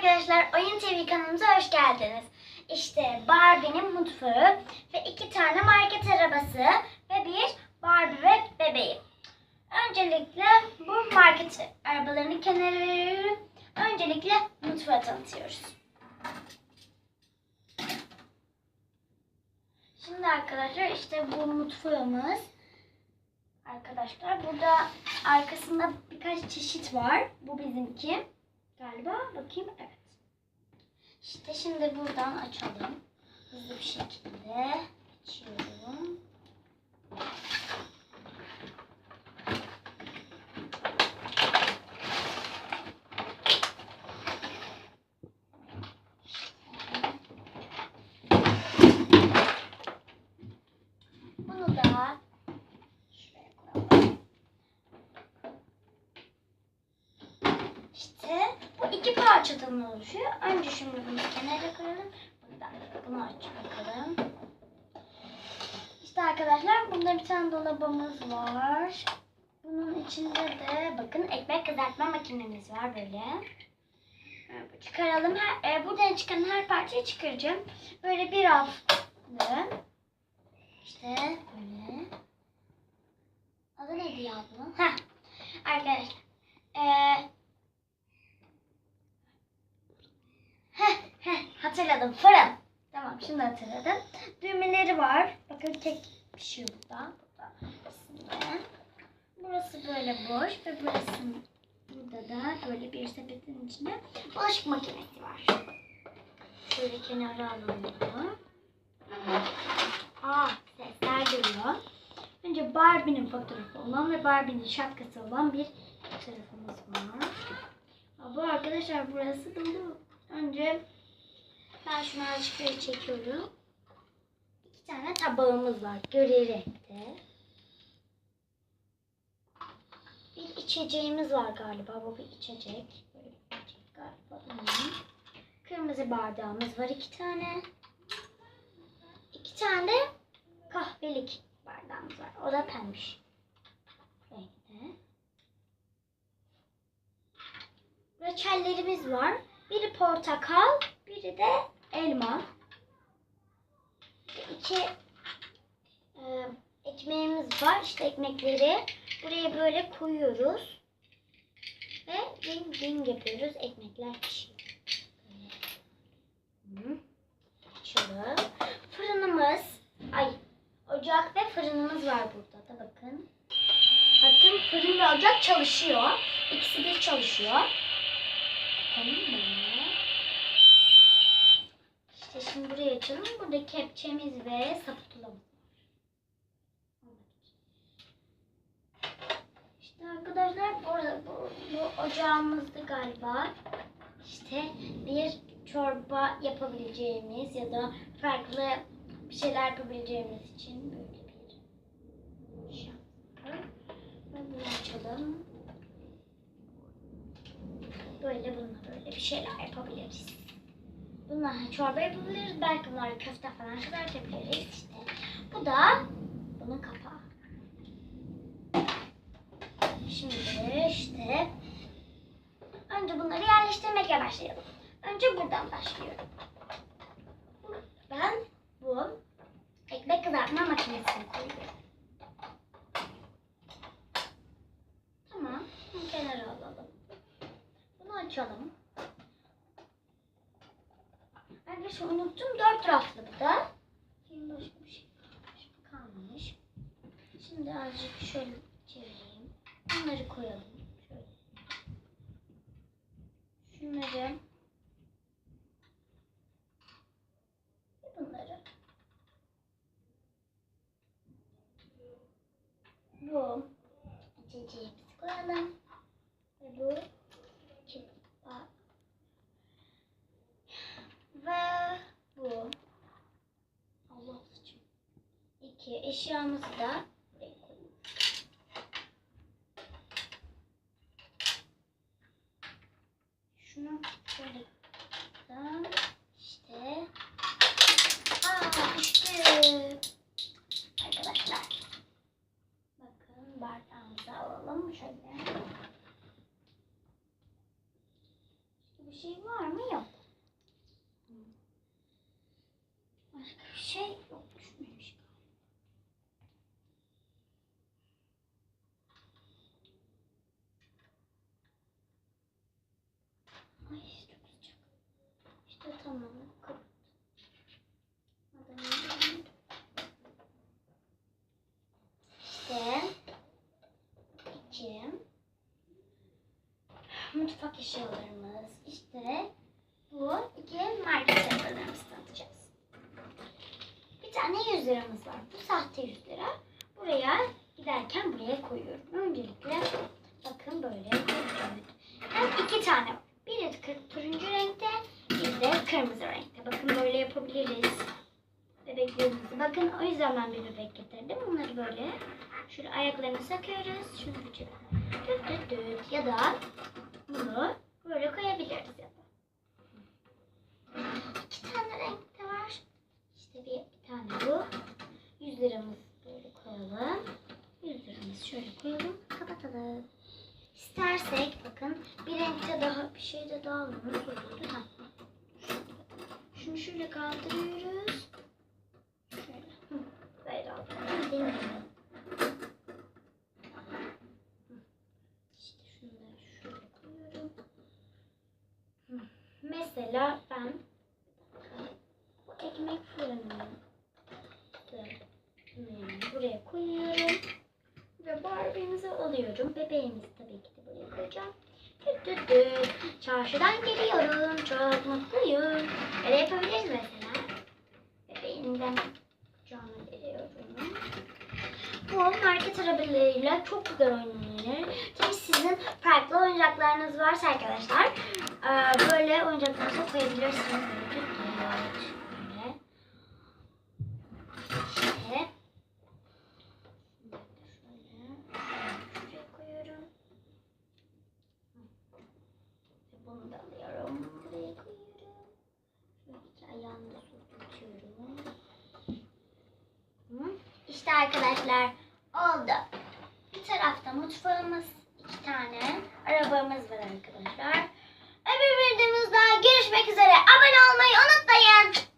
arkadaşlar, Oyun TV kanalımıza hoş geldiniz. İşte Barbie'nin mutfağı ve iki tane market arabası ve bir Barbie ve bebeği. Öncelikle bu market arabalarını kenara veriyorum. Öncelikle mutfağı tanıtıyoruz. Şimdi arkadaşlar işte bu mutfağımız. Arkadaşlar burada arkasında birkaç çeşit var. Bu bizimki. Galiba bakayım evet. İşte şimdi buradan açalım. Hızlı bir şekilde açıyorum. Bunu da şuraya koyalım. İşte bu iki parçadan oluşuyor. Önce şimdi bunu kenara koyalım. Bunu da bunu aç bakalım. İşte arkadaşlar burada bir tane dolabımız var. Bunun içinde de bakın ekmek kızartma makinemiz var böyle. Çıkaralım. Her, e, buradan çıkan her parçayı çıkaracağım. Böyle bir hafta. İşte böyle. Adı neydi ya bunun? Heh. Arkadaşlar. Eee Heh, heh, hatırladım. Fırın. Tamam şimdi hatırladım. Düğmeleri var. Bakın kek pişiyor burada. burada. Şimdi. Burası böyle boş ve burası burada da böyle bir sepetin içinde bulaşık makinesi var. Şöyle kenara alalım bunu. Aa sesler geliyor. Önce Barbie'nin fotoğrafı olan ve Barbie'nin şapkası olan bir fotoğrafımız var. Bu arkadaşlar burası dolu. Önce ben şunu azıcık çekiyorum. İki tane tabağımız var. Göre renkte. Bir içeceğimiz var galiba. Bu bir içecek. Böyle bir içecek galiba. Kırmızı bardağımız var iki tane. İki tane kahvelik bardağımız var. O da pembiş renkte. Reçellerimiz var. Biri portakal, biri de elma. İki e, ekmeğimiz var. İşte ekmekleri buraya böyle koyuyoruz. Ve ding ding yapıyoruz. Ekmekler pişiyor. Açalım. Fırınımız, ay ocak ve fırınımız var burada da bakın. Bakın fırın ve ocak çalışıyor. İkisi bir çalışıyor. Tamam mı? İşte şimdi buraya açalım. Burada kepçemiz ve sapıtulamız var. İşte arkadaşlar burada bu, bu ocağımızda galiba işte bir çorba yapabileceğimiz ya da farklı bir şeyler yapabileceğimiz için böyle bir. Ve bunu açalım. Böyle bununla böyle bir şeyler yapabiliriz. Bunlar çorba yapabiliriz. Belki bunlar köfte falan kızartabiliriz işte. Bu da bunun kapağı. Şimdi işte önce bunları yerleştirmekle başlayalım. Önce buradan başlıyorum. Ben bu ekmek kızartma makinesini koyuyorum. Tamam. Bunu kenara alalım. Bunu açalım. Arkadaşlar unuttum. Dört raflı bu da. Şimdi başka bir şey kalmamış. Şimdi azıcık şöyle çevireyim. Bunları koyalım. Şöyle. Şunları. Bunları. Bu. İçeceğimizi koyalım. Ve bu. kipa. Ve bu. Allah sıçım. İki eşyamızı da. Şunu şöyle. İşte. Aa düştü. Arkadaşlar. Bakın bardağımızı alalım şöyle. Bir şey var mı? Yok. Başka bir şey yok. Düşmemiş. Ay çok sıcak. İşte tamam. Kapat. Adamın- İşte iki mutfak eşyalarımız. İşte bu iki market eşyalarımızı tanıtacağız. Bir tane 100 liramız var. Bu sahte 100 lira. Buraya giderken buraya koyuyorum. Öncelikle bakın böyle koyuyorum. Hem iki tane var. Biri turuncu renkte, bir de kırmızı renkte. Bakın böyle yapabiliriz. Bebeklerimizi. Bakın o yüzden ben bir bebek getirdim. Bunları böyle şöyle ayaklarını sakıyoruz. Şunu bir düt düt düt. Ya da bunu böyle koyabiliriz ya da. İki tane renk de var. İşte bir, bir tane bu. 100 liramız böyle koyalım. 100 liramızı şöyle koyalım. Kapatalım. İstersek bakın bir renkte daha bir şey de daha. Nasıl oldu? Ha. Şunu şöyle kaldırıyoruz. Şöyle. Hı. Böyle oldu. Deneyelim. İşte şunları şöyle koyuyorum. Hı. Mesela ben bu ekmek fırınını fırınını buraya koyuyorum. Ve Barbie'mizi alıyorum. Bebeğimizi tabii ki de buraya koyacağım. Düt düt düt. Çarşıdan geliyorum. Çok mutluyum. Öyle yapabiliriz mesela. Bebeğimden kucağına veriyorum. Bu market arabalarıyla çok güzel oynanır. Tabii sizin farklı oyuncaklarınız varsa arkadaşlar böyle oyuncaklarınızı koyabilirsiniz. Böyle tutuyor. Şöyle. İşte. Şöyle. Şuraya koyuyorum. Ve bunu da alıyorum. Buraya koyuyorum. Şöyle ayağını da tutuyorum. Hı. İşte arkadaşlar oldu. Bir tarafta mutfağımız, iki tane arabamız var arkadaşlar. Öbür videomuzda görüşmek üzere. Abone olmayı unutmayın.